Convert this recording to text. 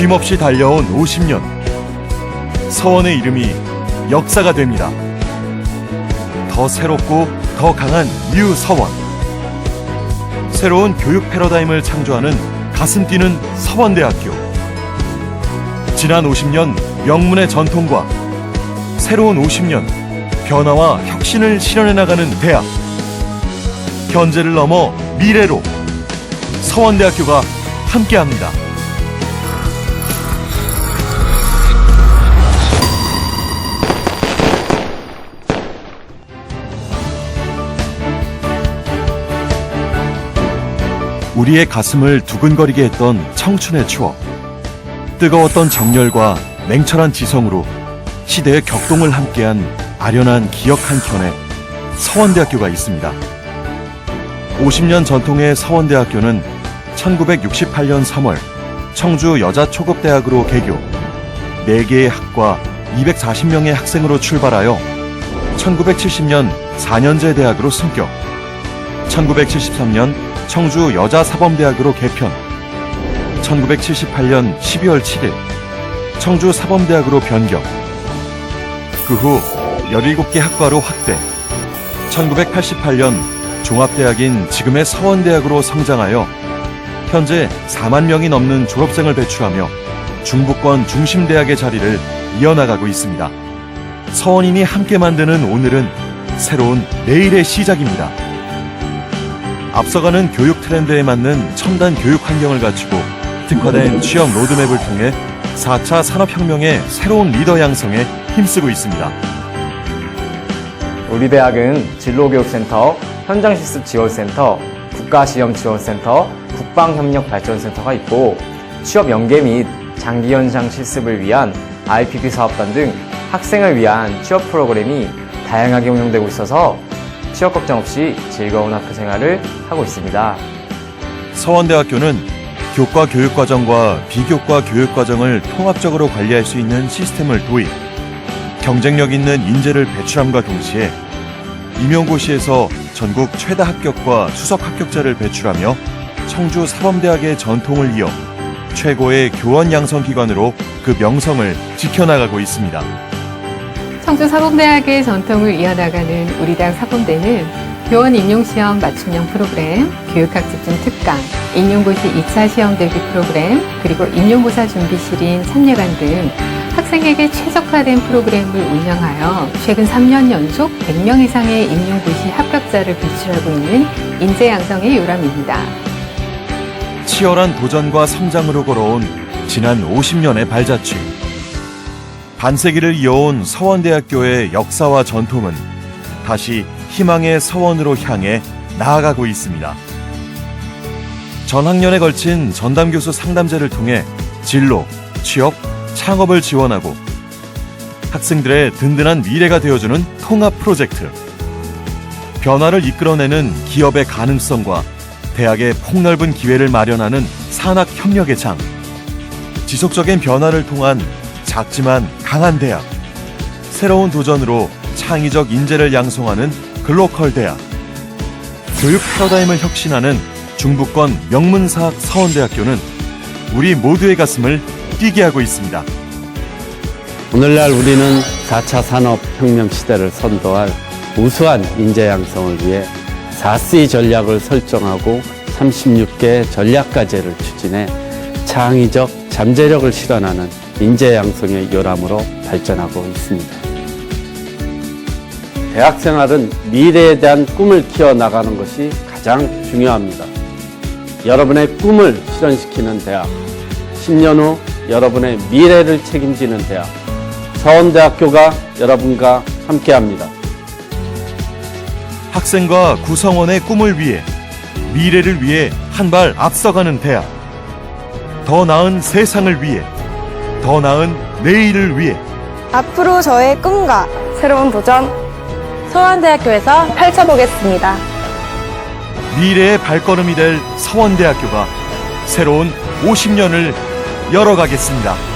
쉼없이 달려온 50년. 서원의 이름이 역사가 됩니다. 더 새롭고 더 강한 뉴 서원. 새로운 교육 패러다임을 창조하는 가슴 뛰는 서원대학교. 지난 50년 명문의 전통과 새로운 50년 변화와 혁신을 실현해 나가는 대학. 현재를 넘어 미래로 서원대학교가 함께합니다. 우리의 가슴을 두근거리게 했던 청춘의 추억. 뜨거웠던 정열과 냉철한 지성으로 시대의 격동을 함께한 아련한 기억 한켠에 서원대학교가 있습니다. 50년 전통의 서원대학교는 1968년 3월 청주 여자초급대학으로 개교, 4개의 학과 240명의 학생으로 출발하여 1970년 4년제 대학으로 승격, 1973년 청주 여자사범대학으로 개편, 1978년 12월 7일 청주 사범대학으로 변경, 그 후 17개 학과로 확대, 1988년 종합대학인 지금의 서원대학으로 성장하여 현재 4만 명이 넘는 졸업생을 배출하며 중부권 중심대학의 자리를 이어나가고 있습니다. 서원인이 함께 만드는 오늘은 새로운 내일의 시작입니다. 앞서가는 교육 트렌드에 맞는 첨단 교육 환경을 갖추고 특화된 취업 로드맵을 통해 4차 산업혁명의 새로운 리더 양성에 힘쓰고 있습니다. 우리 대학은 진로교육센터, 현장실습 지원센터, 국가시험지원센터, 국방협력발전센터가 있고 취업 연계 및 장기현장 실습을 위한 IPP 사업단 등 학생을 위한 취업 프로그램이 다양하게 운영되고 있어서 취업 걱정 없이 즐거운 학교 생활을 하고 있습니다. 서원대학교는 교과 교육과정과 비교과 교육과정을 통합적으로 관리할 수 있는 시스템을 도입, 경쟁력 있는 인재를 배출함과 동시에 임용고시에서 전국 최다 합격과 수석 합격자를 배출하며 청주 사범대학의 전통을 이어 최고의 교원 양성 기관으로 그 명성을 지켜나가고 있습니다. 청주 사범대학의 전통을 이어나가는 우리 당 사범대는 교원 임용시험 맞춤형 프로그램, 교육학 집중 특강, 임용고시 2차 시험 대비 프로그램, 그리고 임용고사 준비실인 3예관 등 학생에게 최적화된 프로그램을 운영하여 최근 3년 연속 100명 이상의 임용고시 합격자를 배출하고 있는 인재 양성의 요람입니다. 치열한 도전과 성장으로 걸어온 지난 50년의 발자취. 반세기를 이어온 서원대학교의 역사와 전통은 다시 희망의 서원으로 향해 나아가고 있습니다. 전 학년에 걸친 전담 교수 상담제를 통해 진로, 취업, 창업을 지원하고 학생들의 든든한 미래가 되어주는 통합 프로젝트. 변화를 이끌어내는 기업의 가능성과 대학의 폭넓은 기회를 마련하는 산학 협력의 장. 지속적인 변화를 통한 작지만 강한 대학. 새로운 도전으로 창의적 인재를 양성하는 글로컬 대학. 교육 패러다임을 혁신하는 중부권 명문사학 서원대학교는 우리 모두의 가슴을 뛰게 하고 있습니다. 오늘날 우리는 4차 산업혁명 시대를 선도할 우수한 인재 양성을 위해 4C 전략을 설정하고 36개 전략과제를 추진해 창의적 잠재력을 실현하는 인재 양성의 요람으로 발전하고 있습니다. 대학 생활은 미래에 대한 꿈을 키워나가는 것이 가장 중요합니다. 여러분의 꿈을 실현시키는 대학, 10년 후 여러분의 미래를 책임지는 대학, 서원대학교가 여러분과 함께합니다. 학생과 구성원의 꿈을 위해 미래를 위해 한 발 앞서가는 대학. 더 나은 세상을 위해 더 나은 내일을 위해 앞으로 저의 꿈과 새로운 도전 서원대학교에서 펼쳐보겠습니다. 미래의 발걸음이 될 서원대학교가 새로운 50년을 열어가겠습니다.